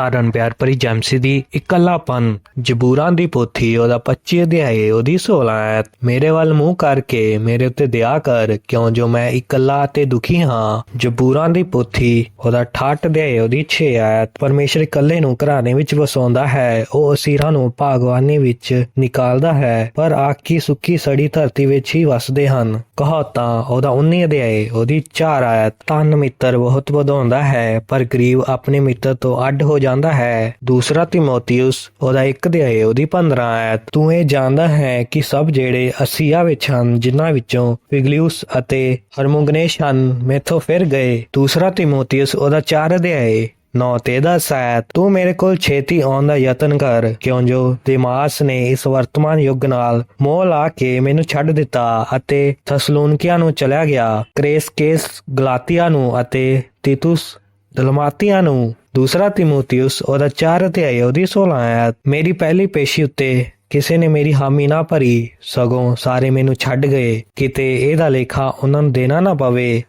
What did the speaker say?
ਸਾਰਨ ਪਿਆਰ ਭਰੀ ਜੈਮਸੀ ਦੀ ਇਕੱਲਾਪਨ, ਜਬੂਰਾਂ ਦੀ ਪੋਥੀ, ਉਹਦਾ 25 ਅਧਿਆਏ, ਉਹਦੀ 16 ਐਤ ਮੇਰੇ ਵੱਲ ਮੂੰਹ ਕਰਕੇ ਮੇਰੇ ਉੱਤੇ ਦਇਆ ਕਰ, ਕਿਉਂ ਜੋ ਮੈਂ ਇਕੱਲਾ ਤੇ ਦੁਖੀ ਹਾਂ? ਜਬੂਰਾਂ ਦੀ ਪੋਥੀ, ਉਹਦਾ 68 ਅਧਿਆਏ, ਉਹਦੀ 6 ਐਤ ਪਰਮੇਸ਼ਰ ਇਕੱਲੇ ਨੂੰ ਘਰਾਣੇ ਵਿੱਚ ਵਸਾਉਂਦਾ ਹੈ, ਉਹ ਅਸੀਰਾਂ ਨੂੰ ਭਾਗਵਾਨੀ ਵਿੱਚ ਨਿਕਾਲਦਾ ਹੈ, ਪਰ ਆਕੀ ਸੁੱਕੀ ਸੜੀ ਧਰਤੀ ਵਿੱਚ ਹੀ ਵਸਦੇ ਹਨ। ਕਹਾਤਾਂ ਉਹਦਾ 19 ਅਧਿਆਏ, ਉਹਦੀ 4 ਆਇਤ। ਤਨ ਮਿੱਤਰ ਬਹੁਤ ਵਧਾਉਂਦਾ ਹੈ, ਪਰ ਗਰੀਬ ਆਪਣੇ ਮਿੱਤਰ ਤੋਂ ਅੱਡ ਹੋ ਜਾਂਦਾ ਹੈ। ਦੂਸਰਾ ਤਿਮੋਥੀਉਸ, ਉਹਦਾ 1 ਅਧਿਆਏ ਉਹਦੀ 15 ਆਇਤ। ਤੂੰ ਇਹ ਜਾਣਦਾ ਹੈ ਕਿ ਸਭ ਜਿਹੜੇ ਅਸੀਆ ਵਿੱਚ ਹਨ, ਜਿਨ੍ਹਾਂ ਵਿੱਚੋਂ ਫਿਗਲਿਉਸ ਅਤੇ ਹਰਮੁਗਨੇਸ਼ ਹਨ, ਮੈਥੋਂ ਫਿਰ ਗਏ। ਦੂਸਰਾ ਤਿਮੋਥੀਉਸ, ਉਹਦਾ 4 ਅਧਿਆਏ ਨੌ ਤੇ ਦਸ ਆਇਤ। ਤੂੰ ਮੇਰੇ ਕੋਲ ਛੇਤੀ ਆਉਣ ਦਾ ਯਤਨ ਕਰ, ਕਿਉਂ ਜੋ ਦਿਮਾਸ ਨੇ ਇਸ ਵਰਤਮਾਨ ਯੁੱਗ ਨਾਲ ਮੋਹ ਲਾ ਕੇ ਮੈਨੂੰ ਛੱਡ ਦਿੱਤਾ ਅਤੇ ਥਸਲੂਨਕੀਆਂ ਨੂੰ ਚਲਿਆ ਗਿਆ, ਕ੍ਰੇਸਕੇਸ, ਗਲਾਤੀਆ ਨੂੰ ਅਤੇ ਤਿਤੁਸ, ਦਲਮਾਤੀਆਂ ਨੂੰ। ਦੂਸਰਾ ਤਿਮੋਥੀਉਸ ਉਹਦਾ 4 ਅਧਿਆਇ ਉਹਦੀ 16 ਆਇਤ। ਮੇਰੀ ਪਹਿਲੀ ਪੇਸ਼ੀ ਉੱਤੇ ਕਿਸੇ ਨੇ ਮੇਰੀ ਹਾਮੀ ਨਾ ਭਰੀ, ਸਗੋਂ ਸਾਰੇ ਮੈਨੂੰ ਛੱਡ ਗਏ। ਕਿਤੇ ਇਹਦਾ ਲੇਖਾ ਉਹਨਾਂ ਨੂੰ ਦੇਣਾ ਨਾ ਪਵੇ।